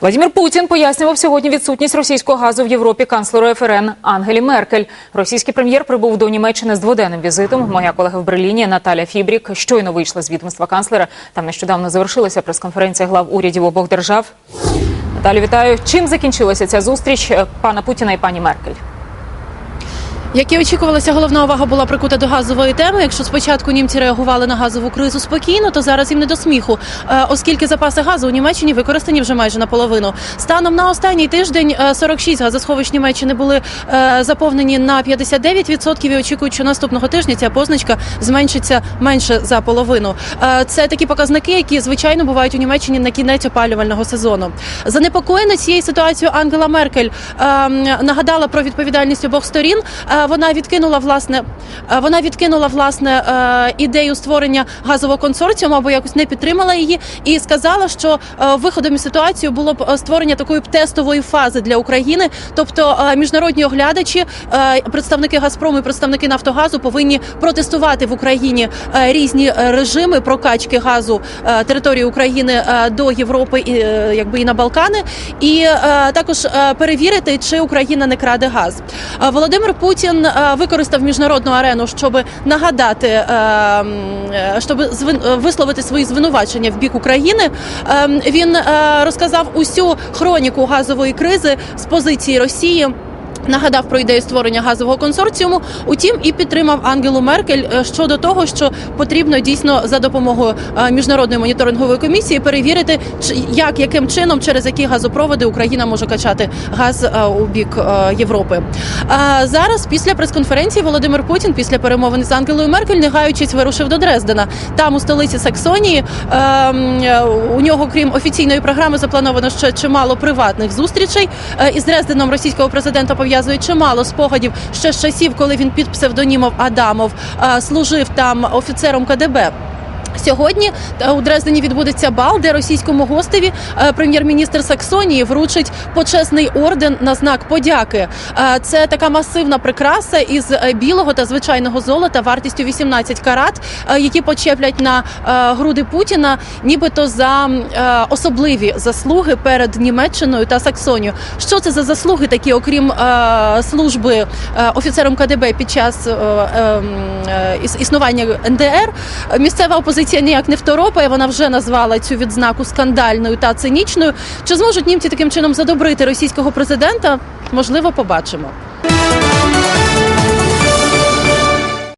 Владимир Путін пояснював сьогодні відсутність російського газу в Європі канцлеру ФРН Ангелі Меркель. Російський прем'єр прибув до Німеччини з дводенним візитом. Моя колега в Берліні Наталя Фібрік щойно вийшла з відомства канцлера. Там нещодавно завершилася прес-конференція глав урядів обох держав. Наталю, вітаю. Чим закінчилася ця зустріч е, пана Путіна і пані Меркель? Як і очікувалося, головна увага була прикута до газової теми. Якщо спочатку німці реагували на газову кризу спокійно, то зараз їм не до сміху, Е, оскільки запаси газу у Німеччині використані вже майже наполовину. Станом на останній тиждень е, 46 газосховищ Німеччини були е, заповнені на 59% і очікують, що наступного тижня ця позначка зменшиться менше за половину. Це такі показники, які звичайно бувають у Німеччині на кінець опалювального сезону. Занепокоєна цією ситуацією Ангела Меркель е, нагадала про відповідальність обох сторін. Вона відкинула власне, е, вона відкинула власне е, ідею створення газового консорціуму або якось не підтримала її, і сказала, що е, виходом із ситуації було б створення такої тестової фази для України. Тобто міжнародні оглядачі, представники Газпрому і представники Нафтогазу повинні протестувати в Україні різні режими прокачки газу території України до Європи і якби і на Балкани, і також перевірити, чи Україна не краде газ. Володимир Путін е, використав міжнародну арену, щоб нагадати, е, е, щоб висловити свої звинувачення в бік України. Е, Він розказав усю хроніку газової кризи з позиції Росії. Нагадав про ідею створення газового консорціуму. Утім, і підтримав Ангелу Меркель е, щодо того, що потрібно дійсно за допомогою е, міжнародної моніторингової комісії перевірити, як яким чином через які газопроводи Україна може качати газ е, у бік Європи. А зараз, після прес-конференції, Володимир Путін, після перемовин з Ангелою Меркель, не гаючись, вирушив до Дрездена. Там у столиці Саксонії е, м, е, у нього, крім офіційної програми, заплановано ще чимало приватних зустрічей. Із Дрезденом російського президента пов'язує чимало спогадів ще з часів, коли він під псевдонімом Адамов е, служив там офіцером КДБ. Сьогодні е, у Дрездені відбудеться бал, де російському гостеві е, прем'єр-міністр Саксонії вручить почесний орден на знак подяки. Е, Це така масивна прикраса із білого та звичайного золота вартістю 18 карат, які почеплять на груди Путіна, нібито за особливі заслуги перед Німеччиною та Саксонією. Що це за заслуги такі, окрім служби офіцером КДБ під час існування НДР? Місцева опозиція ніяк не второпає. Вона вже назвала цю відзнаку скандальною та цинічною. Чи зможуть німці таким чином задобрити російського президента? Можливо, побачимо.